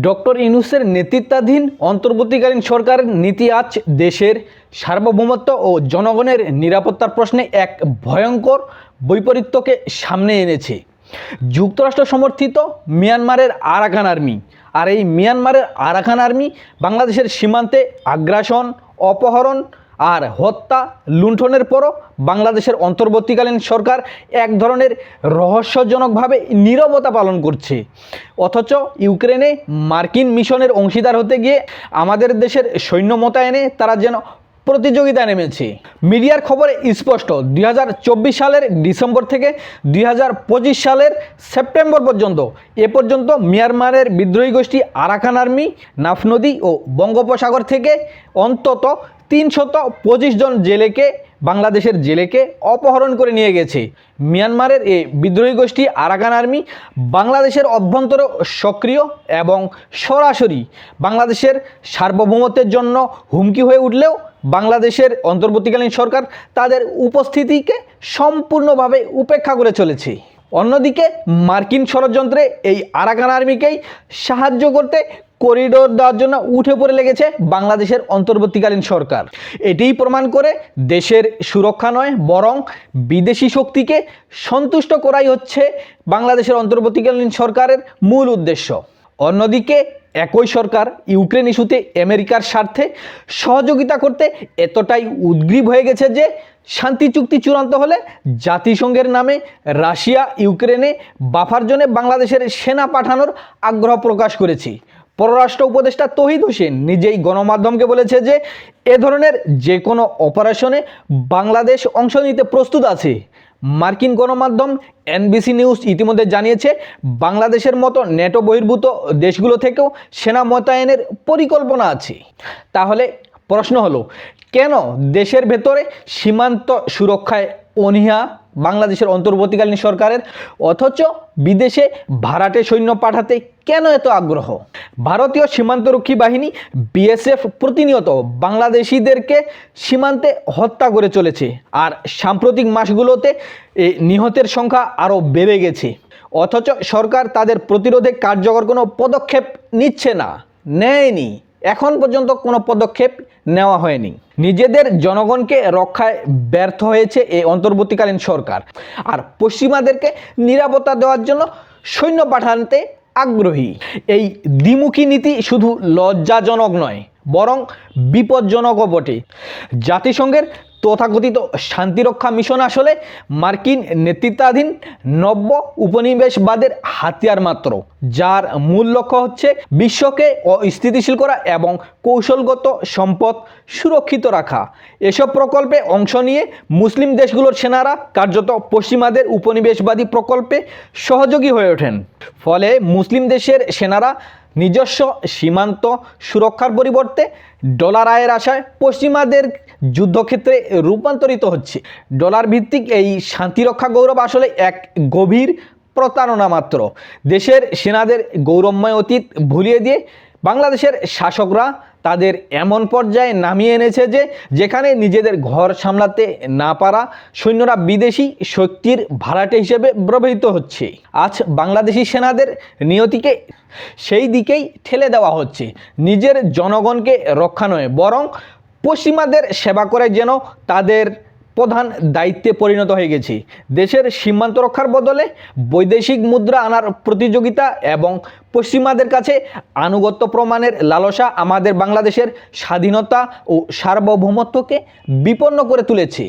Doctor ইনুসের নেতৃত্বাধীন অন্তর্বর্তীকালীন সরকারের নীতি আজ দেশের সার্বভৌমত্ব ও জনগণের নিরাপত্তার প্রশ্নে এক ভয়ঙ্কর বৈপরীত্যকে সামনে এনেছে। যুক্তরাষ্ট্র সমর্থিত মিয়ানমারের আরাকান আর্মি। আর এই মিয়ানমারের আরাকান আর্মি বাংলাদেশের সীমান্তে আগ্রাসন, অপহরণ আর হত্যা লুণ্ঠনের পরও বাংলাদেশের অন্তর্বর্তীকালীন সরকার এক ধরনের রহস্যজনকভাবে নীরবতা পালন করছে। অথচ ইউক্রেনে মার্কিন মিশনের অংশীদার হতে গিয়ে আমাদের দেশের সৈন্য মোতায়েনে তারা যেন প্রতিযোগিতা নেমেছে। মিডিয়ার খবরে স্পষ্ট, দুই হাজার চব্বিশ সালের ডিসেম্বর থেকে দুই হাজার পঁচিশ সালের সেপ্টেম্বর পর্যন্ত এ পর্যন্ত মিয়ানমারের বিদ্রোহী গোষ্ঠী আরাকান আর্মি, নাফ নদী ও বঙ্গোপসাগর থেকে অন্তত তিনশত পঁচিশ জন জেলেকে, বাংলাদেশের জেলেকে অপহরণ করে নিয়ে গেছে। মিয়ানমারের এই বিদ্রোহী গোষ্ঠী আরাকান আর্মি বাংলাদেশের অভ্যন্তরে সক্রিয় এবং সরাসরি বাংলাদেশের সার্বভৌমত্বের জন্য হুমকি হয়ে উঠলেও বাংলাদেশের অন্তর্বর্তীকালীন সরকার তাদের উপস্থিতিকে সম্পূর্ণভাবে উপেক্ষা করে চলেছে। অন্যদিকে মার্কিন ষড়যন্ত্রে এই আরাকান আর্মিকেই সাহায্য করতে করিডোর দেওয়ার জন্য উঠে পড়ে লেগেছে বাংলাদেশের অন্তর্বর্তীকালীন সরকার। এটিই প্রমাণ করে দেশের সুরক্ষা নয়, বরং বিদেশি শক্তিকে সন্তুষ্ট করাই হচ্ছে বাংলাদেশের অন্তর্বর্তীকালীন সরকারের মূল উদ্দেশ্য। অন্যদিকে, একই সরকার ইউক্রেন ইস্যুতে আমেরিকার স্বার্থে সহযোগিতা করতে এতটাই উদ্গ্রীব হয়ে গেছে যে শান্তি চুক্তি চূড়ান্ত হলে জাতিসংঘের নামে রাশিয়া ইউক্রেনে বাফার জন্য বাংলাদেশের সেনা পাঠানোর আগ্রহ প্রকাশ করেছে। পররাষ্ট্র উপদেষ্টা তহিদ হোসেন নিজেই গণমাধ্যমকে বলেছে যে এ ধরনের যে কোনো অপারেশনে বাংলাদেশ অংশ নিতে প্রস্তুত আছে। মার্কিন গণমাধ্যম এনবিসি নিউজ ইতিমধ্যে জানিয়েছে, বাংলাদেশের মতো নেটো বহির্ভূত দেশগুলো থেকেও সেনা মোতায়েনের পরিকল্পনা আছে। তাহলে প্রশ্ন হলো, কেন দেশের ভেতরে সীমান্ত সুরক্ষায় অনীহা বাংলাদেশের অন্তর্বর্তীকালীন সরকারের, অথচ বিদেশে ভাড়াটে সৈন্য পাঠাতে কেন এত আগ্রহ? ভারতীয় সীমান্তরক্ষী বাহিনী, বিএসএফ প্রতিনিয়ত বাংলাদেশিদেরকে সীমান্তে হত্যা করে চলেছে, আর সাম্প্রতিক মাসগুলোতে নিহতের সংখ্যা আরও বেড়ে গেছে। অথচ সরকার তাদের প্রতিরোধে কার্যকর কোনো পদক্ষেপ নিচ্ছে না, নেয়নি। এখন পর্যন্ত কোনো পদক্ষেপ নেওয়া হয়নি। নিজেদের জনগণকে রক্ষায় ব্যর্থ হয়েছে এই অন্তর্বর্তীকালীন সরকার। আর পশ্চিমাদেরকে নিরাপত্তা দেওয়ার জন্য সৈন্য পাঠানতে আগ্রহী। এই দ্বিমুখী নীতি শুধু লজ্জাজনক নয়, বরং বিপজ্জনকও বটে। জাতিসংঘের তথাকথিত শান্তিরক্ষা মিশন আসলে মার্কিন নেতৃত্বাধীন নব্য উপনিবেশবাদের হাতিয়ার মাত্র, যার মূল লক্ষ্য হচ্ছে বিশ্বকে অস্থিতিশীল করা এবং কৌশলগত সম্পদ সুরক্ষিত রাখা। এসব প্রকল্পে অংশ নিয়ে মুসলিম দেশগুলোর সেনারা কার্যত পশ্চিমাদের উপনিবেশবাদী প্রকল্পে সহযোগী হয়ে ওঠেন। ফলে মুসলিম দেশের সেনারা নিজস্ব সীমান্ত সুরক্ষার পরিবর্তে ডলার আয়ের আশায় পশ্চিমাদের যুদ্ধক্ষেত্রে রূপান্তরিত হচ্ছে। ডলার ভিত্তিক এই শান্তিরক্ষা গৌরব আসলে এক গভীর প্রতারণা মাত্র। দেশের সেনাদের গৌরবময় অতীত ভুলিয়ে দিয়ে বাংলাদেশের শাসকরা তাদের এমন পর্যায়ে নামিয়ে এনেছে যে যেখানে নিজেদের ঘর সামলাতে না পারা সৈন্যরা বিদেশি শক্তির ভাড়াটে হিসেবে ব্যবহৃত হচ্ছে। আজ বাংলাদেশি সেনাদের নিয়তিকে সেই দিকেই ঠেলে দেওয়া হচ্ছে। নিজের জনগণকে রক্ষা নয়, বরং পশ্চিমাদের সেবা করে যেন তাদের প্রধান দায়িত্বে পরিণত হয়ে গেছি। দেশের সীমান্ত রক্ষার বদলে বৈদেশিক মুদ্রা আনার প্রতিযোগিতা এবং পশ্চিমাদের কাছে আনুগত্য প্রমাণের লালসা আমাদের বাংলাদেশের স্বাধীনতা ও সার্বভৌমত্বকে বিপন্ন করে তুলেছে।